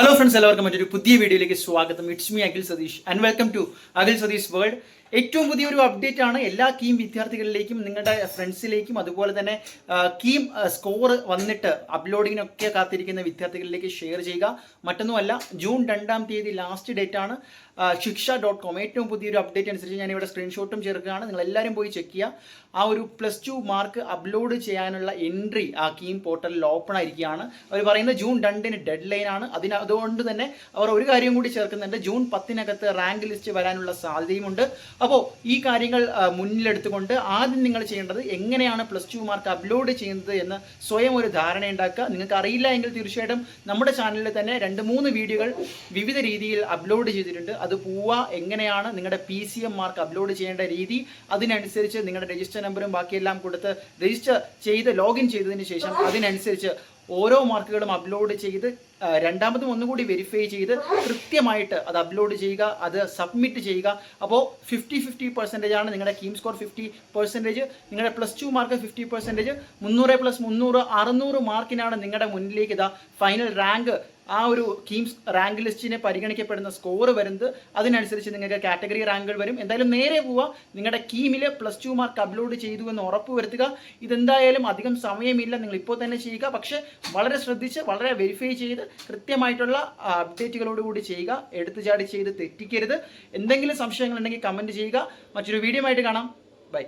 Hello friends എല്ലാവർക്കും മറ്റൊരു പുതിയ വീഡിയോയിലേക്ക് സ്വാഗതം it's me Akhil Satheesh and welcome to Akhil Satheesh world ഏറ്റവും പുതിയൊരു അപ്ഡേറ്റ് ആണ്. എല്ലാ കീം വിദ്യാർത്ഥികളിലേക്കും നിങ്ങളുടെ ഫ്രണ്ട്സിലേക്കും അതുപോലെ തന്നെ കീം സ്കോർ വന്നിട്ട് അപ്ലോഡിങ്ങിനൊക്കെ കാത്തിരിക്കുന്ന വിദ്യാർത്ഥികളിലേക്ക് ഷെയർ ചെയ്യുക. മറ്റൊന്നുമല്ല ജൂൺ രണ്ടാം തീയതി ലാസ്റ്റ് ഡേറ്റ് ആണ്. ശിക്ഷ ഡോട്ട് കോം ഏറ്റവും പുതിയൊരു അപ്ഡേറ്റ് അനുസരിച്ച് ഞാൻ ഇവിടെ സ്ക്രീൻഷോട്ടും ചേർക്കുകയാണ്. നിങ്ങൾ എല്ലാവരും പോയി ചെക്ക് ചെയ്യുക. ആ ഒരു പ്ലസ് ടു മാർക്ക് അപ്ലോഡ് ചെയ്യാനുള്ള എൻട്രി ആ കീം പോർട്ടലിൽ ഓപ്പൺ ആയിരിക്കുകയാണ്. അവർ പറയുന്നത് ജൂൺ രണ്ടിന് ഡെഡ് ലൈൻ ആണ്. അതിന് അതുകൊണ്ട് തന്നെ അവർ ഒരു കാര്യം കൂടി ചേർക്കുന്നുണ്ട്. ജൂൺ പത്തിനകത്ത് റാങ്ക് ലിസ്റ്റ് വരാനുള്ള സാധ്യതയുമുണ്ട്. അപ്പോൾ ഈ കാര്യങ്ങൾ മുന്നിലെടുത്തുകൊണ്ട് ആദ്യം നിങ്ങൾ ചെയ്യേണ്ടത് എങ്ങനെയാണ് പ്ലസ് ടു മാർക്ക് അപ്ലോഡ് ചെയ്യുന്നത് എന്ന് സ്വയം ഒരു ധാരണ ഉണ്ടാക്കുക. നിങ്ങൾക്ക് അറിയില്ല എങ്കിൽ തീർച്ചയായിട്ടും നമ്മുടെ ചാനലിൽ തന്നെ രണ്ട് മൂന്ന് വീഡിയോകൾ വിവിധ രീതിയിൽ അപ്ലോഡ് ചെയ്തിട്ടുണ്ട്. അത് പോവുക എങ്ങനെയാണ് നിങ്ങളുടെ P C M mark upload ചെയ്യേണ്ട രീതി അതിനനുസരിച്ച് നിങ്ങളുടെ രജിസ്റ്റർ നമ്പറും ബാക്കിയെല്ലാം കൊടുത്ത് രജിസ്റ്റർ ചെയ്ത് ലോഗിൻ ചെയ്തതിന് ശേഷം അതിനനുസരിച്ച് ഓരോ മാർക്കുകളും അപ്ലോഡ് ചെയ്ത് രണ്ടാമതും ഒന്നുകൂടി വെരിഫൈ ചെയ്ത് കൃത്യമായിട്ട് അത് അപ്ലോഡ് ചെയ്യുക അത് സബ്മിറ്റ് ചെയ്യുക. അപ്പോൾ ഫിഫ്റ്റി ഫിഫ്റ്റി പെർസെന്റേജ് ആണ് നിങ്ങളുടെ കീം സ്കോർ ഫിഫ്റ്റി പെർസെന്റേജ് നിങ്ങളുടെ plus two mark fifty percentage മുന്നൂറ് പ്ലസ് മുന്നൂറ് അറുന്നൂറ് മാർക്കിനാണ് നിങ്ങളുടെ മുന്നിലേക്ക് ഇതാ ഫൈനൽ റാങ്ക് ആ ഒരു കീംസ് റാങ്ക് ലിസ്റ്റിനെ പരിഗണിക്കപ്പെടുന്ന സ്കോർ വരുന്നത് അതിനനുസരിച്ച് നിങ്ങൾക്ക് കാറ്റഗറി റാങ്കുകൾ വരും. എന്തായാലും നേരെ പോവുക നിങ്ങളുടെ കീമിൽ പ്ലസ് ടു മാർക്ക് അപ്ലോഡ് ചെയ്തു എന്ന് ഉറപ്പ് വരുത്തുക. ഇതെന്തായാലും അധികം സമയമില്ല. നിങ്ങൾ ഇപ്പോൾ തന്നെ ചെയ്യുക. പക്ഷേ വളരെ ശ്രദ്ധിച്ച് വളരെ വെരിഫൈ ചെയ്ത് കൃത്യമായിട്ടുള്ള അപ്ഡേറ്റുകളോട് കൂടി ചെയ്യുക. എടുത്തുചാടി ചെയ്ത് തെറ്റിക്കരുത്. എന്തെങ്കിലും സംശയങ്ങളുണ്ടെങ്കിൽ കമന്റ് ചെയ്യുക. മറ്റൊരു വീഡിയോ ആയിട്ട് കാണാം. ബൈ